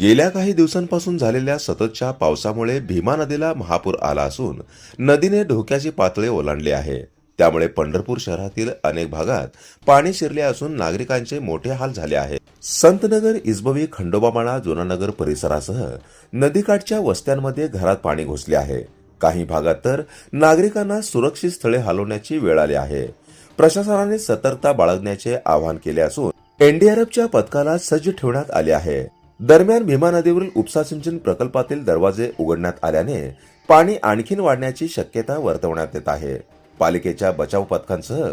गेल्या काही दिवसांपासून झालेल्या सततच्या पावसामुळे भीमा नदीला महापूर आला असून नदीने धोक्याची पातळी ओलांडली आहे. त्यामुळे पंढरपूर शहरातील अनेक भागात पाणी शिरले असून नागरिकांचे मोठे हाल झाले आहेत. संतनगर इजबवी खंडोबामाळा जुनानगर परिसरासह नदीकाठच्या वस्त्यांमध्ये घरात पाणी घुसले आहे. काही भागात तर नागरिकांना सुरक्षित स्थळे हलवण्याची वेळ आली आहे. प्रशासनाने सतर्कता बाळगण्याचे आवाहन केले असून एनडीआरएफच्या पथकाला सज्ज ठेवण्यात आले आहे. दरम्यान भीमा नदीवरील उपसा सिंचन प्रकल्पातील दरवाजे उघडण्यात आल्याने पाणी आणखीन वाढण्याची शक्यता वर्तवण्यात येत आहे. पालिकेच्या बचाव पथकांसह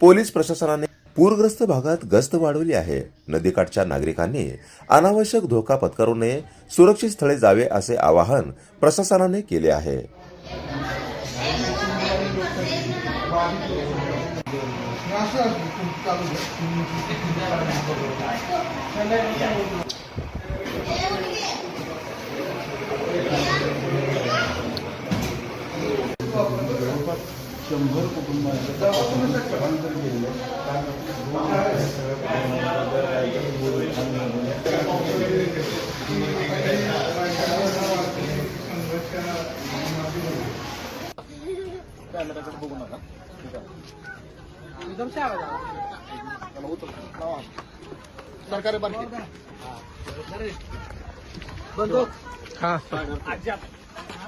पोलीस प्रशासनाने पूरग्रस्त भागात गस्त वाढवली आहे. नदीकाठच्या नागरिकांनी अनावश्यक धोका पत्करू नये सुरक्षित स्थळे जावे असे आवाहन प्रशासनाने केले आहे. शंभर कुटुंबांचं स्थलांतर केलेलं आहे. सरकारी बारकी हा